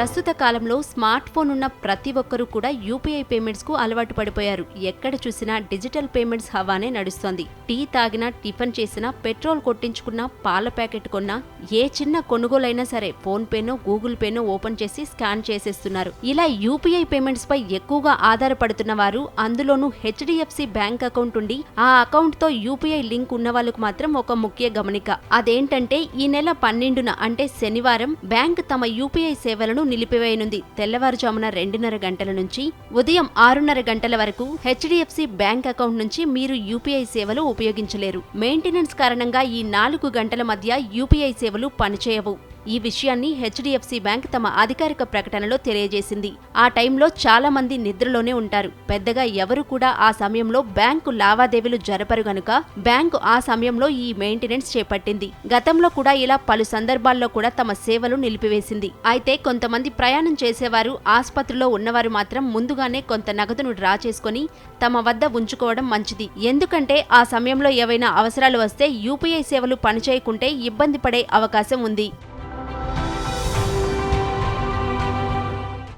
ప్రస్తుత కాలంలో smart phone ఉన్న ప్రతి ఒక్కరూ కూడా యూపీఐ పేమెంట్స్కు అలవాటు పడిపోయారు. ఎక్కడ చూసినా డిజిటల్ పేమెంట్స్ హవానే నడుస్తోంది. టీ తాగినా టిఫిన్ చేసినా పెట్రోల్ కొట్టించుకున్నా పాల ప్యాకెట్ కొన్నా ఏ చిన్న కొనుగోలైనా సరే ఫోన్ పేనో గూగుల్ పేనో ఓపెన్ చేసి స్కాన్ చేసేస్తున్నారు. ఇలా యూపీఐ పేమెంట్స్ పై ఎక్కువగా ఆధారపడుతున్న వారు అందులోనూ హెచ్డిఎఫ్సి బ్యాంక్ అకౌంట్ ఉండి ఆ అకౌంట్తో యూపీఐ లింక్ ఉన్న వాళ్ళకు మాత్రం ఒక ముఖ్య గమనిక. అదేంటంటే ఈ నెల పన్నెండున అంటే శనివారం బ్యాంక్ తమ యూపీఐ సేవలను నిలిపివేయనుంది. తెల్లవారుజామున రెండున్నర గంటల నుంచి ఉదయం ఆరున్నర గంటల వరకు హెచ్డిఎఫ్సి బ్యాంక్ అకౌంట్ నుంచి మీరు యూపీఐ సేవలు ఉపయోగించలేరు. మెయింటెనెన్స్ కారణంగా ఈ నాలుగు గంటల మధ్య యూపీఐ సేవలు పనిచేయవు. ఈ విషయాన్ని హెచ్డిఎఫ్సి బ్యాంక్ తమ అధికారిక ప్రకటనలో తెలియజేసింది. ఆ టైంలో చాలా మంది నిద్రలోనే ఉంటారు. పెద్దగా ఎవరు కూడా ఆ సమయంలో బ్యాంకు లావాదేవీలు జరపరు గనుక బ్యాంకు ఆ సమయంలో ఈ మెయింటెనెన్స్ చేపట్టింది. గతంలో కూడా ఇలా పలు సందర్భాల్లో కూడా తమ సేవలు నిలిపివేసింది. అయితే కొంతమంది ప్రయాణం చేసేవారు ఆసుపత్రిలో ఉన్నవారు మాత్రం ముందుగానే కొంత నగదును డ్రా చేసుకుని తమ వద్ద ఉంచుకోవడం మంచిది. ఎందుకంటే ఆ సమయంలో ఏవైనా అవసరాలు వస్తే యూపీఐ సేవలు పనిచేయకుంటే ఇబ్బంది పడే అవకాశం ఉంది.